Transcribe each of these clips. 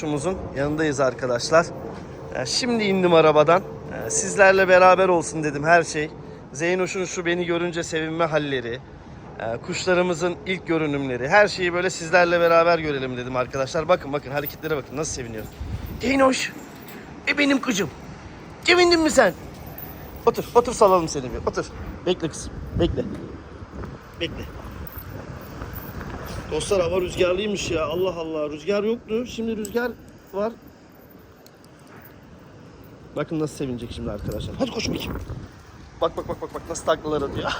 Kuşumuzun yanındayız arkadaşlar. Şimdi indim arabadan. Sizlerle beraber olsun dedim her şey. Zeynoş'un şu beni görünce sevinme halleri, kuşlarımızın ilk görünümleri, her şeyi böyle sizlerle beraber görelim dedim arkadaşlar. Bakın bakın hareketlere bakın nasıl seviniyor. Zeynoş, e benim kızım. Sevindin mi sen? Otur, otur salalım seni bir. Otur. Bekle kızım, bekle. Bekle. Dostlar hava rüzgarlıymış ya. Allah Allah. Rüzgar yoktu. Şimdi rüzgar var. Bakın nasıl sevinecek şimdi arkadaşlar. Hadi koş bakayım. Bak bak bak bak bak nasıl taklalar atıyor.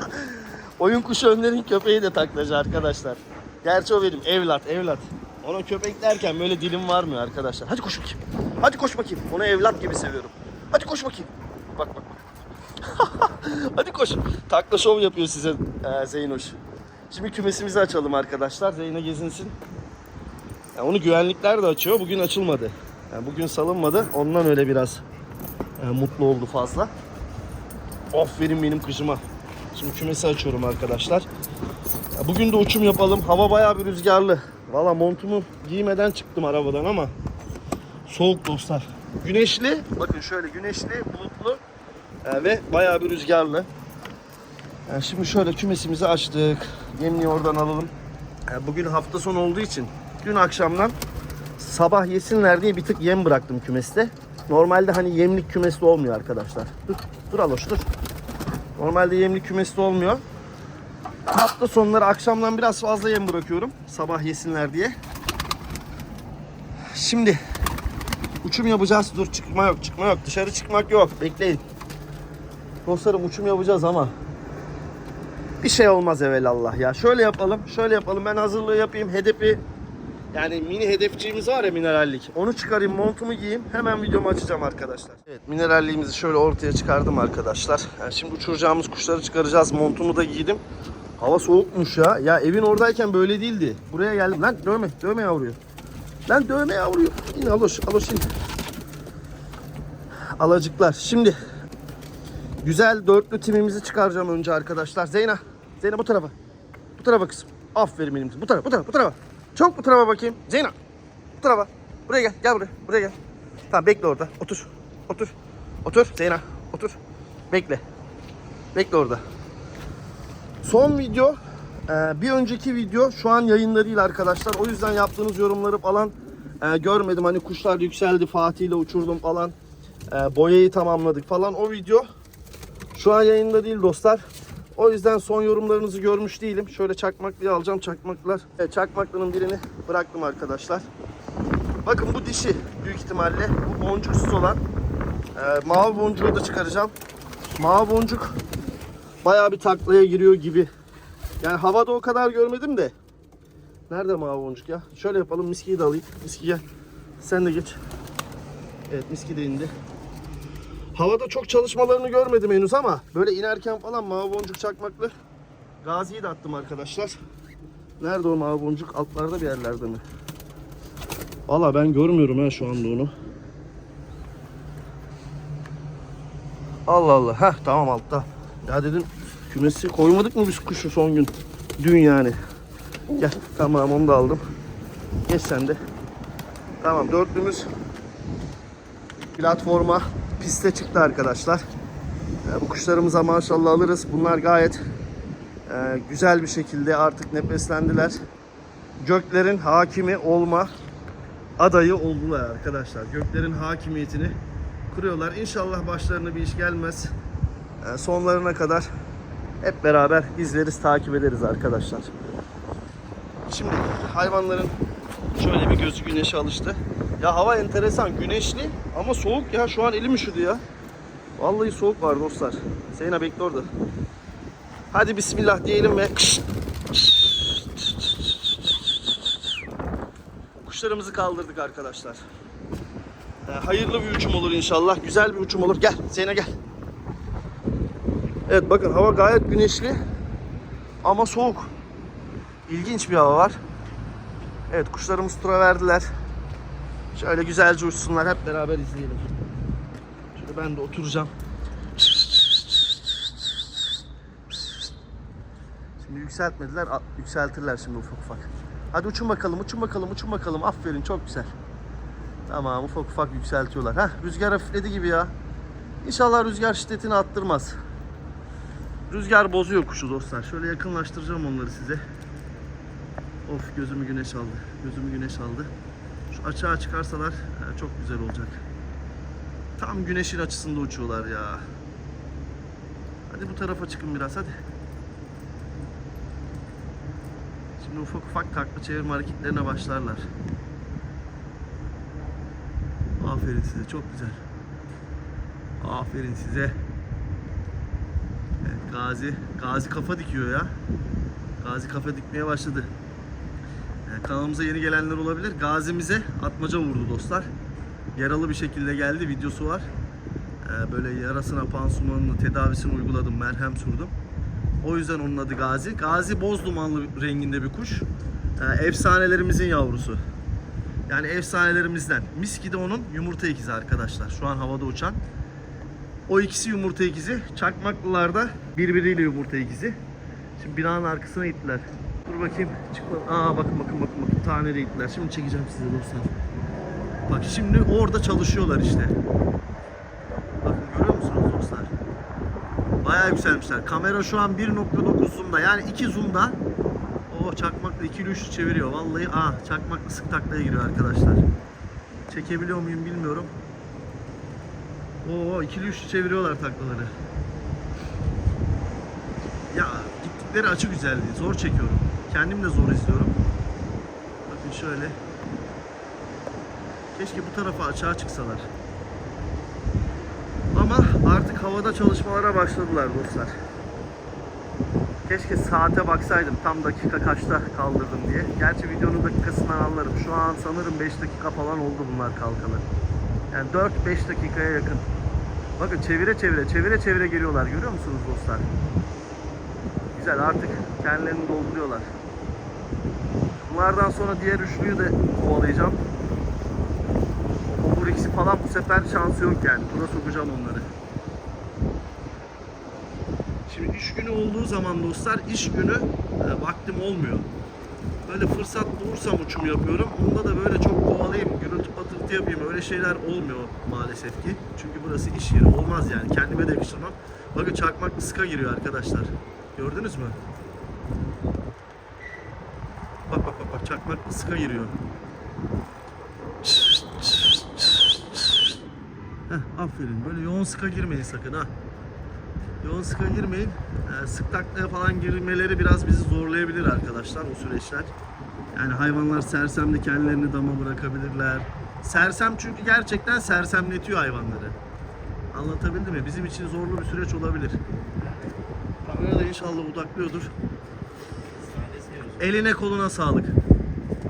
Oyun kuşu Ömer'in köpeği de taklacı arkadaşlar. Gerçi o benim evlat evlat. Ona köpek derken böyle dilim varmıyor arkadaşlar. Hadi koş bakayım. Hadi koş bakayım. Onu evlat gibi seviyorum. Hadi koş bakayım. Bak bak bak. Hadi koş. Takla şov yapıyor size ee, Zeynoş. Şimdi kümesimizi açalım arkadaşlar. Zeyno gezinsin. Ya onu güvenlikler de açıyor. Bugün açılmadı. Yani bugün salınmadı. Ondan öyle biraz e, mutlu oldu fazla. Aferin benim kızıma. Şimdi kümesi açıyorum arkadaşlar. Ya bugün de uçum yapalım. Hava bayağı bir rüzgarlı. Valla montumu giymeden çıktım arabadan ama soğuk dostlar. Güneşli. Bakın şöyle güneşli, bulutlu e, ve bayağı bir rüzgarlı. Yani şimdi şöyle kümesimizi açtık. Yemliği oradan alalım. Yani bugün hafta sonu olduğu için dün akşamdan sabah yesinler diye bir tık yem bıraktım kümeste. Normalde hani yemlik kümeste olmuyor arkadaşlar. Dur, dur Aloş dur. Normalde yemlik kümeste olmuyor. Hafta sonları akşamdan biraz fazla yem bırakıyorum. Sabah yesinler diye. Şimdi uçum yapacağız. Dur çıkma yok, çıkma yok. Dışarı çıkmak yok. Bekleyin. Dostlarım uçum yapacağız ama bir şey olmaz evelallah ya. Şöyle yapalım, şöyle yapalım. Ben hazırlığı yapayım. Hedefi yani mini hedefçiğimiz var ya minerallik. Onu çıkarayım, montumu giyeyim. Hemen videomu açacağım arkadaşlar. Evet, mineralliğimizi şöyle ortaya çıkardım arkadaşlar. Yani şimdi uçuracağımız kuşları çıkaracağız. Montumu da giydim. Hava soğukmuş ya. Ya evin oradayken böyle değildi. Buraya geldim. Lan dövme, dövme yavruyu. Lan dövme yavruyu. İn aloş, aloş in. Alacıklar. Şimdi Güzel dörtlü timimizi çıkaracağım önce arkadaşlar. Zeyna. Zeyna bu tarafa. Bu tarafa kızım. Aferin benim. Bu tarafa, bu tarafa, bu tarafa. Çok bu tarafa bakayım. Zeyna. Bu tarafa. Buraya gel. Gel buraya. Buraya gel. Tamam bekle orada. Otur. Otur. Otur. Zeyna. Otur. Bekle. Bekle orada. Son video e, bir önceki video şu an yayında değil arkadaşlar. O yüzden yaptığınız yorumları falan e, görmedim. Hani kuşlar yükseldi Fatih ile uçurdum falan. E, boyayı tamamladık falan. O video şu an yayında değil dostlar. O yüzden son yorumlarınızı görmüş değilim. Şöyle çakmaklığı alacağım çakmaklar. Evet, çakmaklının birini bıraktım arkadaşlar. Bakın bu dişi büyük ihtimalle. Bu boncuksuz olan. Ee, mavi boncuğu da çıkaracağım. Mavi boncuk bayağı bir taklaya giriyor gibi. Yani havada o kadar görmedim de. Nerede mavi boncuk ya? Şöyle yapalım miskiyi de alayım. Miski gel. Sen de geç. Evet miski de indi. Havada çok çalışmalarını görmedim henüz ama böyle inerken falan mavi boncuk çakmaklı Gazi'yi de attım arkadaşlar. Nerede o mavi boncuk? Altlarda bir yerlerde mi? Valla ben görmüyorum ha şu anda onu. Allah Allah. Heh tamam altta. Ya dedim kümesi koymadık mı biz kuşu son gün? Dün yani. Gel tamam onu da aldım. Geç sen de. Tamam dörtlümüz platforma piste çıktı arkadaşlar. E, bu kuşlarımıza maşallah alırız. Bunlar gayet e, güzel bir şekilde artık nefeslendiler. Göklerin hakimi olma adayı oldular arkadaşlar. Göklerin hakimiyetini kuruyorlar. İnşallah başlarına bir iş gelmez. E, sonlarına kadar hep beraber izleriz, takip ederiz arkadaşlar. Şimdi hayvanların şöyle bir gözü güneşe alıştı. Ya hava enteresan, güneşli ama soğuk ya. Şu an elim üşüdü ya. Vallahi soğuk var dostlar. Seyna bekle orada. Hadi bismillah diyelim ve kuşlarımızı kaldırdık arkadaşlar. Ee, hayırlı bir uçum olur inşallah. Güzel bir uçum olur. Gel Seyna gel. Evet bakın hava gayet güneşli ama soğuk. İlginç bir hava var. Evet kuşlarımız tura verdiler. Şöyle güzelce uçsunlar hep beraber izleyelim. Şöyle ben de oturacağım. Şimdi yükseltmediler, yükseltirler şimdi ufak ufak. Hadi uçun bakalım, uçun bakalım, uçun bakalım. Aferin, çok güzel. Tamam ufak ufak yükseltiyorlar. Heh rüzgar hafifledi gibi ya. İnşallah rüzgar şiddetini arttırmaz. Rüzgar bozuyor kuşu dostlar. Şöyle yakınlaştıracağım onları size. Of gözümü güneş aldı. Gözümü güneş aldı. Açığa çıkarsalar he, çok güzel olacak. Tam güneşin açısında uçuyorlar ya. Hadi bu tarafa çıkın biraz hadi. Şimdi ufak ufak takla çevirme hareketlerine başlarlar. Aferin size çok güzel. Aferin size. Evet, Gazi, Gazi kafa dikiyor ya. Gazi kafa dikmeye başladı. Yani kanalımıza yeni gelenler olabilir. Gazimize atmaca vurdu dostlar. Yaralı bir şekilde geldi. Videosu var. Ee, böyle yarasına pansumanını, tedavisini uyguladım. Merhem sürdüm. O yüzden onun adı Gazi. Gazi boz dumanlı renginde bir kuş. Ee, efsanelerimizin yavrusu. Yani efsanelerimizden. Miski de onun yumurta ikizi arkadaşlar. Şu an havada uçan. O ikisi yumurta ikizi. Çakmaklılar da birbiriyle yumurta ikizi. Şimdi binanın arkasına gittiler. Dur bakayım. Çıkma. Aa bakın bakın bakın bakın. Tane de gittiler. Şimdi çekeceğim size dostlar. Bak şimdi orada çalışıyorlar işte. Bakın görüyor musunuz dostlar? Bayağı yükselmişler. Kamera şu an 1.9 zoom'da. Yani 2 zoom'da. O çakmakla ikili üçlü çeviriyor. Vallahi aa çakmakla sık taklaya giriyor arkadaşlar. Çekebiliyor muyum bilmiyorum. Oo ikili üçlü çeviriyorlar taklaları. Ya gittikleri açı güzeldi. Zor çekiyorum. Kendim de zor izliyorum. Bakın şöyle. Keşke bu tarafa açığa çıksalar. Ama artık havada çalışmalara başladılar dostlar. Keşke saate baksaydım tam dakika kaçta kaldırdım diye. Gerçi videonun dakikasından anlarım. Şu an sanırım 5 dakika falan oldu bunlar kalkalı. Yani 4-5 dakikaya yakın. Bakın çevire çevire çevire çevire geliyorlar. Görüyor musunuz dostlar? Güzel artık kendilerini dolduruyorlar. Bunlardan sonra diğer üçlüyü de kovalayacağım. O Brix'i falan bu sefer şansı yok yani. Tura sokacağım onları. Şimdi iş günü olduğu zaman dostlar iş günü e, vaktim olmuyor. Böyle fırsat bulursam uçum yapıyorum. Onda da böyle çok kovalayayım, gürültü patırtı yapayım öyle şeyler olmuyor maalesef ki. Çünkü burası iş yeri olmaz yani. Kendime de yakıştırmam. Bakın çakmaklı sıka giriyor arkadaşlar. Gördünüz mü? Çakmaklı sıka giriyor. Heh, aferin. Böyle yoğun sıka girmeyin sakın ha. Yoğun sıka girmeyin. Ee, sık taklaya falan girmeleri biraz bizi zorlayabilir arkadaşlar o süreçler. Yani hayvanlar sersemde kendilerini dama bırakabilirler. Sersem çünkü gerçekten sersemletiyor hayvanları. Anlatabildim mi? Bizim için zorlu bir süreç olabilir. Kamera da inşallah odaklıyordur. Eline koluna sağlık.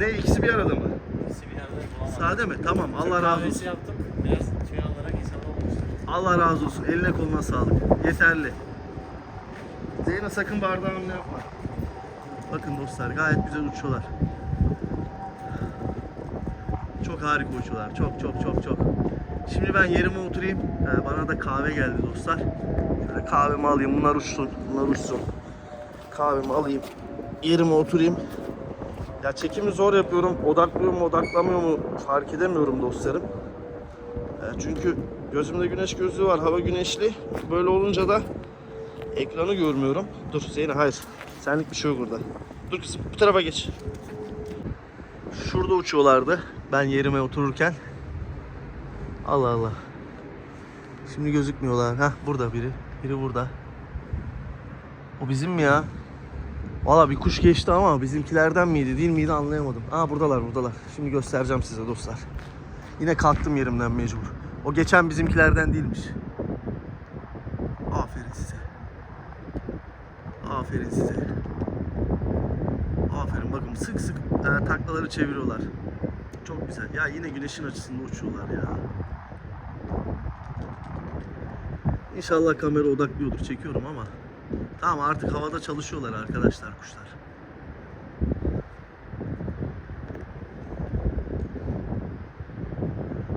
Ne ikisi bir arada mı? İkisi bir yerde bulamadım. Sade mi? Tamam. Allah razı olsun. yaptım. Biraz tüy alarak inşallah olmuştur. Allah razı olsun. Eline koluna sağlık. Yeterli. Zeynep sakın bardağımla yapma. Bakın dostlar gayet güzel uçuyorlar. Çok harika uçuyorlar. Çok çok çok çok. Şimdi ben yerime oturayım. Ee, bana da kahve geldi dostlar. Şöyle kahvemi alayım. Bunlar uçsun. Bunlar uçsun. Kahvemi alayım. Yerime oturayım. Ya çekimi zor yapıyorum. Odaklıyor mu odaklamıyor mu fark edemiyorum dostlarım. E, Çünkü gözümde güneş gözlüğü var. Hava güneşli. Böyle olunca da ekranı görmüyorum. Dur Zeynep hayır. Senlik bir şey yok burada. Dur kızım bu tarafa geç. Şurada uçuyorlardı. Ben yerime otururken. Allah Allah. Şimdi gözükmüyorlar. Hah burada biri. Biri burada. O bizim mi ya? Valla bir kuş geçti ama bizimkilerden miydi değil miydi anlayamadım. Aa buradalar buradalar. Şimdi göstereceğim size dostlar. Yine kalktım yerimden mecbur. O geçen bizimkilerden değilmiş. Aferin size. Aferin size. Aferin bakın sık sık e, taklaları çeviriyorlar. Çok güzel. Ya yine güneşin açısında uçuyorlar ya. İnşallah kamera odaklıyordur. Çekiyorum ama. Tamam artık havada çalışıyorlar arkadaşlar kuşlar.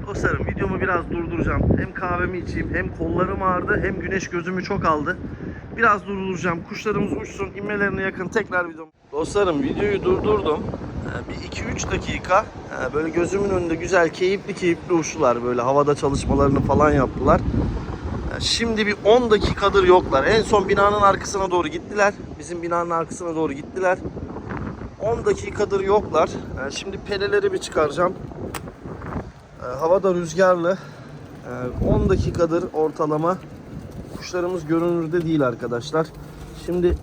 Dostlarım videomu biraz durduracağım. Hem kahvemi içeyim hem kollarım ağrıdı hem güneş gözümü çok aldı. Biraz durduracağım. Kuşlarımız uçsun. inmelerine yakın tekrar videom. Dostlarım videoyu durdurdum. Ee, Bir 2-3 dakika e, böyle gözümün önünde güzel keyifli keyifli uçtular böyle havada çalışmalarını falan yaptılar. Şimdi bir 10 dakikadır yoklar. En son binanın arkasına doğru gittiler. Bizim binanın arkasına doğru gittiler. 10 dakikadır yoklar. Ee, Şimdi peleleri bir çıkaracağım. Ee, Hava da rüzgarlı. Ee, 10 dakikadır ortalama kuşlarımız görünürde değil arkadaşlar. Şimdi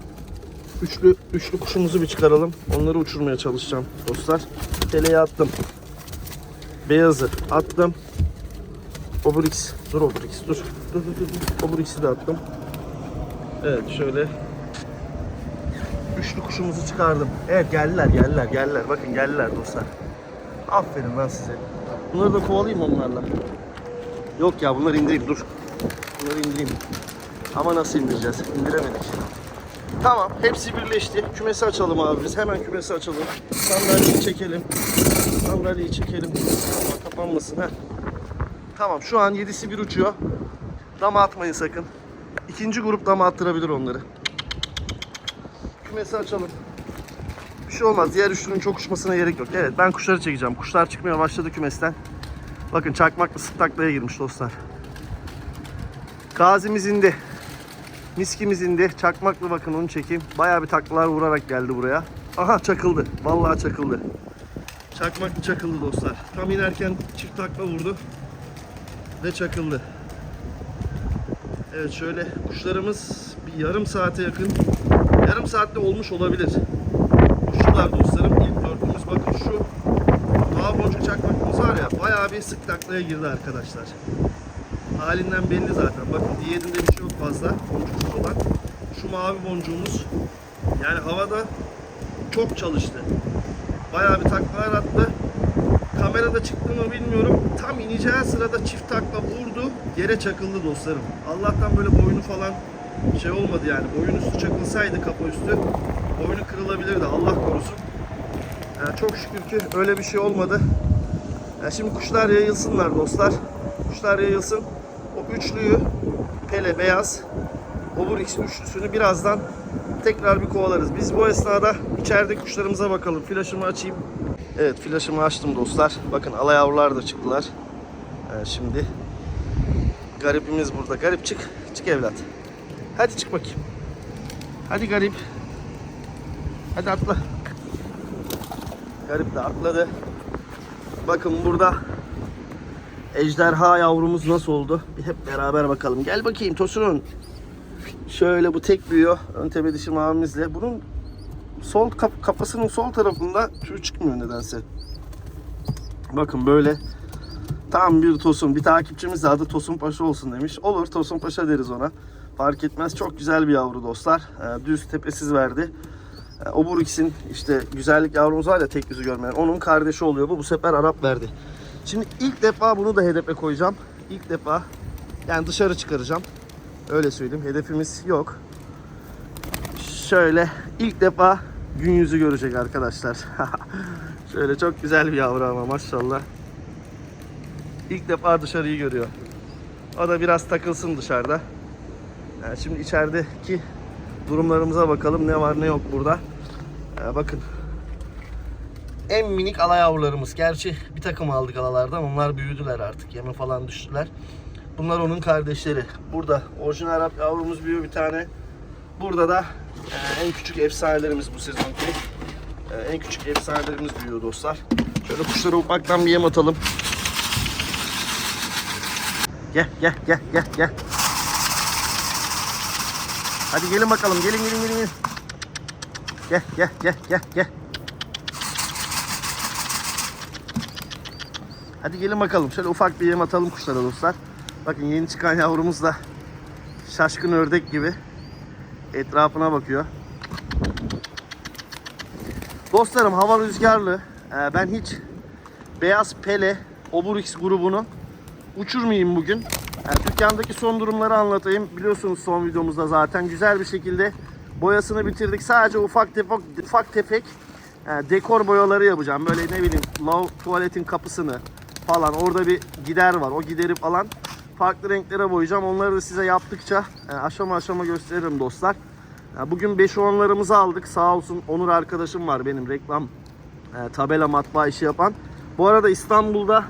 üçlü üçlü kuşumuzu bir çıkaralım. Onları uçurmaya çalışacağım dostlar. Teleyi attım. Beyazı attım. Obrix. Dur Obrix dur. Dur dur dur. Obrix'i de attım. Evet şöyle. Üçlü kuşumuzu çıkardım. Evet geldiler geldiler geldiler. Bakın geldiler dostlar. Aferin lan size. Bunları da kovalayayım onlarla. Yok ya bunları indireyim dur. Bunları indireyim. Ama nasıl indireceğiz? İndiremedik. Tamam hepsi birleşti. Kümesi açalım abi biz. Hemen kümesi açalım. Sandalyeyi çekelim. Sandalyeyi çekelim. Ama kapanmasın ha. Tamam şu an yedisi bir uçuyor. Dama atmayın sakın. İkinci grup dama attırabilir onları. Kümesi açalım. Bir şey olmaz. Diğer üçlünün çok uçmasına gerek yok. Evet ben kuşları çekeceğim. Kuşlar çıkmaya başladı kümesten. Bakın çakmaklı sık taklaya girmiş dostlar. Gazimiz indi. Miskimiz indi. Çakmaklı bakın onu çekeyim. Bayağı bir taklalar vurarak geldi buraya. Aha çakıldı. Vallahi çakıldı. Çakmaklı çakıldı dostlar. Tam inerken çift takla vurdu. Ve çakıldı. Evet şöyle kuşlarımız bir yarım saate yakın. Yarım saatte olmuş olabilir. Kuşlar dostlarım. İlk dörtümüz bakın şu mavi boncuk çakmaklımız var ya bayağı bir sık taklaya girdi arkadaşlar. Halinden belli zaten. Bakın diğerinde bir şey yok fazla boncuk olan. Şu mavi boncuğumuz yani havada çok çalıştı. Bayağı bir taklalar attı. Kamerada çıktı mı bilmiyorum. Tam ineceği sırada çift takla vurdu. Yere çakıldı dostlarım. Allah'tan böyle boynu falan şey olmadı yani. Boyun üstü çakılsaydı kafa üstü boynu kırılabilirdi. Allah korusun. Yani çok şükür ki öyle bir şey olmadı. Yani şimdi kuşlar yayılsınlar dostlar. Kuşlar yayılsın. O üçlüyü Pele beyaz Oburix üçlüsünü birazdan tekrar bir kovalarız. Biz bu esnada içeride kuşlarımıza bakalım. Flaşımı açayım. Evet flaşımı açtım dostlar. Bakın ala yavrular da çıktılar. Ee, şimdi garipimiz burada. Garip çık. Çık evlat. Hadi çık bakayım. Hadi garip. Hadi atla. Garip de atladı. Bakın burada ejderha yavrumuz nasıl oldu? Bir hep beraber bakalım. Gel bakayım Tosun'un. Şöyle bu tek büyüyor. Ön tepe dişi mavimizle. Bunun sol kaf- kafasının sol tarafında tüy çıkmıyor nedense. Bakın böyle tam bir Tosun. Bir takipçimiz de adı Tosun Paşa olsun demiş. Olur Tosun Paşa deriz ona. Fark etmez. Çok güzel bir yavru dostlar. Ee, düz tepesiz verdi. Ee, Oburix'in işte güzellik yavrumuz var ya tek yüzü görmeyen. Onun kardeşi oluyor bu. Bu sefer Arap verdi. Şimdi ilk defa bunu da hedefe koyacağım. İlk defa yani dışarı çıkaracağım. Öyle söyleyeyim. Hedefimiz yok. Şöyle ilk defa gün yüzü görecek arkadaşlar. Şöyle çok güzel bir yavru ama maşallah. İlk defa dışarıyı görüyor. O da biraz takılsın dışarıda. Yani şimdi içerideki durumlarımıza bakalım. Ne var ne yok burada. Ee, bakın. En minik ala yavrularımız. Gerçi bir takım aldık alalardan. Onlar büyüdüler artık. Yeme falan düştüler. Bunlar onun kardeşleri. Burada orijinal Arap yavrumuz büyüyor bir tane. Burada da e, en küçük efsanelerimiz bu sezonki. E, en küçük efsanelerimiz büyüyor dostlar. Şöyle kuşlara ufaktan bir yem atalım. Gel gel gel gel gel. Hadi gelin bakalım. Gelin gelin gelin. gelin. Gel gel gel gel gel. Hadi gelin bakalım. Şöyle ufak bir yem atalım kuşlara dostlar. Bakın yeni çıkan yavrumuz da şaşkın ördek gibi etrafına bakıyor. Dostlarım hava rüzgarlı. Ee, ben hiç Beyaz Pele Oburix grubunu uçurmayayım bugün. Yani dükkandaki son durumları anlatayım. Biliyorsunuz son videomuzda zaten güzel bir şekilde boyasını bitirdik. Sadece ufak tefek, ufak tefek e, dekor boyaları yapacağım. Böyle ne bileyim lav tuvaletin kapısını falan. Orada bir gider var. O gideri falan farklı renklere boyayacağım. Onları da size yaptıkça e, aşama aşama gösteririm dostlar. Ya Bugün 5 onlarımızı aldık. Sağ olsun Onur arkadaşım var benim reklam e, tabela matbaa işi yapan. Bu arada İstanbul'da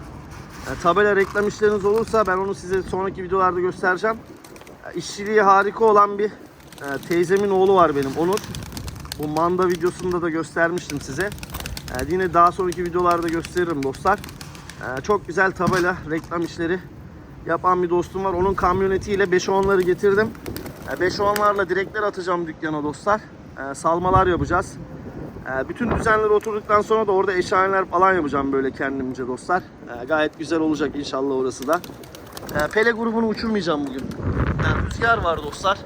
e, tabela reklam işleriniz olursa ben onu size sonraki videolarda göstereceğim. E, işçiliği harika olan bir e, teyzemin oğlu var benim Onur. Bu manda videosunda da göstermiştim size. E, yine daha sonraki videolarda gösteririm dostlar. E, çok güzel tabela reklam işleri yapan bir dostum var. Onun kamyonetiyle 5-10'ları getirdim. 5-10'larla direkler atacağım dükkana dostlar. E, salmalar yapacağız. E, bütün düzenler oturduktan sonra da orada eşhaneler falan yapacağım böyle kendimce dostlar. E, gayet güzel olacak inşallah orası da. E, Pele grubunu uçurmayacağım bugün. Rüzgar var dostlar.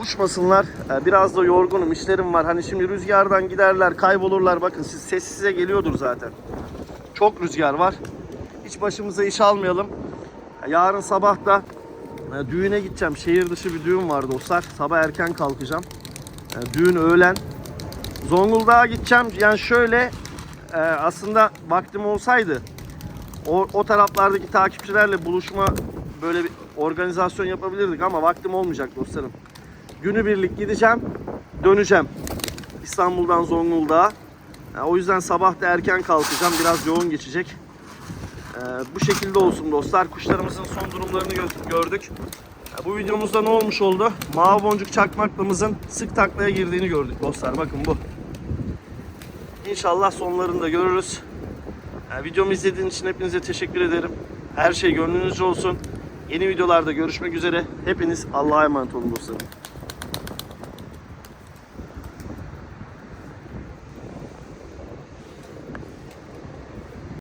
Uçmasınlar. E, biraz da yorgunum, işlerim var. Hani şimdi rüzgardan giderler, kaybolurlar. Bakın siz sessize geliyordur zaten. Çok rüzgar var. Hiç başımıza iş almayalım. Yarın sabah da e, düğüne gideceğim. Şehir dışı bir düğün var dostlar. Sabah erken kalkacağım. E, Düğün öğlen. Zonguldak'a gideceğim. Yani şöyle e, aslında vaktim olsaydı o, o taraflardaki takipçilerle buluşma böyle bir organizasyon yapabilirdik ama vaktim olmayacak dostlarım. Günübirlik gideceğim, döneceğim. İstanbul'dan Zonguldak'a. Yani o yüzden sabah da erken kalkacağım. Biraz yoğun geçecek. Ee, bu şekilde olsun dostlar. Kuşlarımızın son durumlarını gö- gördük. Ee, bu videomuzda ne olmuş oldu? Mavi boncuk çakmaklımızın sık taklaya girdiğini gördük dostlar. Bakın bu. İnşallah sonlarını da görürüz. Ee, videomu izlediğiniz için hepinize teşekkür ederim. Her şey gönlünüzce olsun. Yeni videolarda görüşmek üzere. Hepiniz Allah'a emanet olun dostlarım.